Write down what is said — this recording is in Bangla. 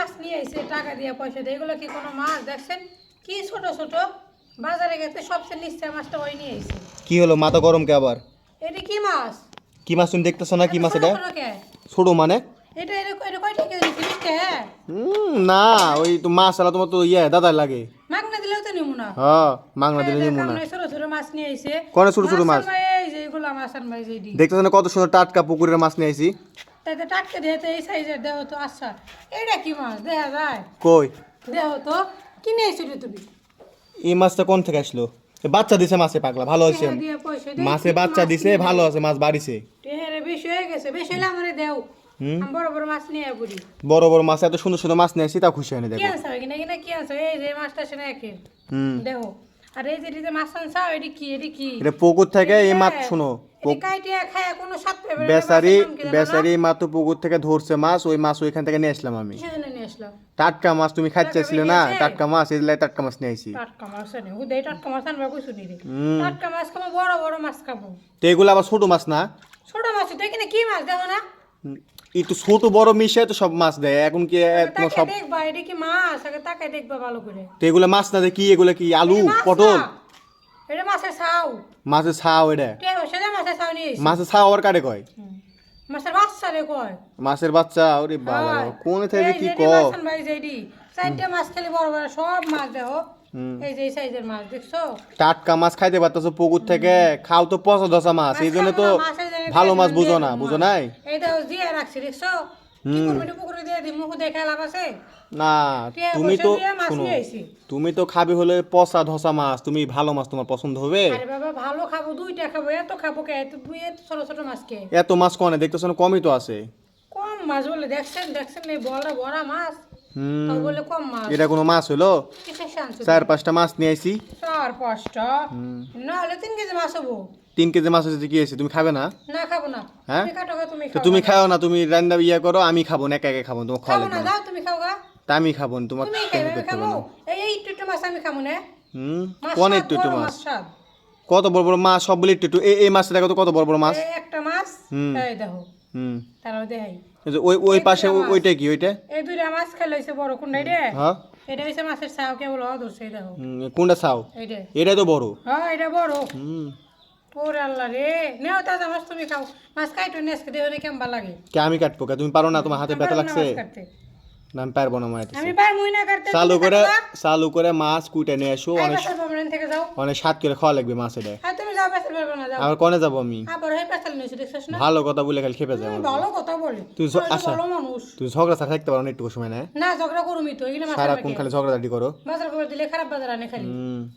মাছ নিয়ে আইছে টাকা দিয়ে পয়সা দিয়ে। এগুলো কি কোনো মাছ? দেখছেন? কি ছোট ছোট। বাজারে গেছে সবচেয়ে নিশ্চয় মাছটা ওই নিয়ে আইছে কি হলো? মাথা গরম কে আবার? এটা কি মাছ? কি মাছ তুমি দেখতেছো না? কি মাছ এটা? ছোট মানে? এটা মিষ্টি হ্যাঁ? হুম, না ওই তো মাছ আলা তোমার তো ইয়ে দাদা লাগে। মাগনা দিলেও তো নিমু না। হ্যাঁ মাংনা দিলে নিমু না। ছোট ছোট মাছ নিয়ে আইছে কোনে ছোট ছোট মাছ? এই যে এগুলো মাছ আনবাই যে দেখতেছো না কত সুন্দর টাটকা পুকুরের মাছ নিয়ে আইছি? তাই তো টাটকে দেহে এই সাইজের দেহ তো আচ্ছা। এইটা কি মাছ? দেখা যায়? কই? দেহ তো। কিনে রে তুমি? এই মাছটা কোন থেকে আসলো? বাচ্চা দিছে মাছে পাগলা ভালো দিয়ে মাছে বাচ্চা দিছে ভালো আছে মাছ বাড়িছে। টেহারে বেশি হয়ে গেছে বেশি হলে আমারে দেও। বড় বড় মাছ নিয়ে বড় বড় মাছ এত সুন্দর সুন্দর মাছ নিয়ে আসছি তা খুশি হয়নি কি দেখো। আনছো? কিনা কিনা কি আনছো? এই যে মাছটা শুনে একে। হুম। দেখো আর এই যে যে মাছ আনছো এটি কি এটি কি? এটা পুকুর থেকে এই মাছ শুনো? বেচারি মাত্র পুকুর থেকে ধরছে মাছ ওই মাছ ওইখান থেকে নিয়ে আসলাম আমি। টাটকা মাছ তুমি খাইতে চাইছিলে না? টাটকা মাছ এই লাই টাটকা মাছ নিয়ে আইছি। টাটকা মাছ আনে হুদে টাটকা মাছ আনবা কইছো নি টাটকা মাছ খাব বড় বড় মাছ খাব তো এগুলো আবার ছোট মাছ না? ছোট মাছ দেখি না কি মাছ দেখো না। হুম, একটু ছোট বড় মিশে তো সব মাছ দেয়। এখন কি তোমার সব দেখবা এটা কি মাছ? আগে তাকে দেখবা ভালো করে। তো এগুলো মাছ না কি? এগুলো কি আলু পটল? এটা মাছের মাছের ছাও এটা। যা মাছের নিয়ে মাছের ছাও আর কারে কয়? মাছের বাচ্চা রে কয়। মাছের বাচ্চা ওরে বাবা কোন থেকে কি ক। চারটে মাছ খেলে বড় বড় সব মাছ দেখো হুম। এই যে সাইজের মাছ দেখছ? টাটকা মাছ খাইতে পারতেছো পুকুর থেকে খাও তো পচা ধসা মাছ এই জন্য তো মাছের ভালো মাছ বুঝো না বুঝো নাই? এই দেখো দিয়ে রাখছি দেখছ? না পুকুরে দিয়ে দিই মুখ দেখে লাভ আছে? না তুমি তো শোনো। তুমি তো খাবে হলে পচা ধসা মাছ তুমি ভালো মাছ তোমার পছন্দ হবে? আরে বাবা ভালো খাব দুইটা খাব এত খাব কে? এত দুই এত ছোট ছোট মাছ কে? এত মাছ কনে দেখতেছো না কমই তো আছে। কম মাছ বলে দেখছেন দেখছেন এই বড় বড় মাছ? বলে কম মাছ। এটা কোনো মাছ হলো? চার পাঁচটা মাছ নিয়ে আইছি। চার পাঁচটা? না হলে তিন কেজি মাছ হব। তিন কেজি মাছ হচ্ছে কি আছে তুমি খাবে না? না খাব না। হ্যাঁ? তো তুমি খাও না তুমি রান্না ইয়ে করো আমি খাব না একা একা খাব তোমার খাওয়া লাগবে না তুমি খাও গা। তা আমি খাব না তোমার তুমি খেতে করতে হবে না? এই একটু একটু মাছ আমি খাব না। হুম? কোন একটু একটু মাছ? কত বড় বড় মাছ সব বলে একটু একটু এই মাছটা দেখো তো কত বড় বড় মাছ? একটা মাছ হুম। এই দেখো। হুম। তারাও দেখাই। ওই ওই পাশে। ওইটা কি ওইটা? এই দুইটা মাছ খেলে হয়েছে বড় কোনটা রে হ্যাঁ। এটা হয়েছে মাছের ছাও কেবল এই দেখো। কোনটা চাও এইটা। এটাই তো বড়। হ্যাঁ এটা বড়। হুম। ওরে আল্লাহ রে। নেও তাজা মাছ তুমি খাও। মাছ খাইটো নেসকে দেহ কেমন ভালো লাগে? কে আমি কাটবো কে? তুমি পারো না তোমার হাতে ব্যথা লাগছে? মাছ না আমি পারব না মায়ের আমি পার না কাটতে চালু করে চালু করে মাছ কুইটা নিয়ে আসো এই অনেক থেকে যাও। অনেক স্বাদ করে খাওয়া লাগবে মাছ এটা। আর তুমি যাও পেছাল পারবে না যাও। আবার কনে যাব আমি? আবার পেছাল নিয়েছি দেখছিস না? ভালো কথা বলে খালি খেপে যাব। ভালো কথা বলি। তুই জ- তুমি তো আচ্ছা। ভালো মানুষ। তুই ঝগড়া ছাড়া থাকতে পারো না একটু সময় না? না ঝগড়া করুমি তো খালি করো। মাছের খবর দিলে খারাপ বাজার আনে খালি। হুম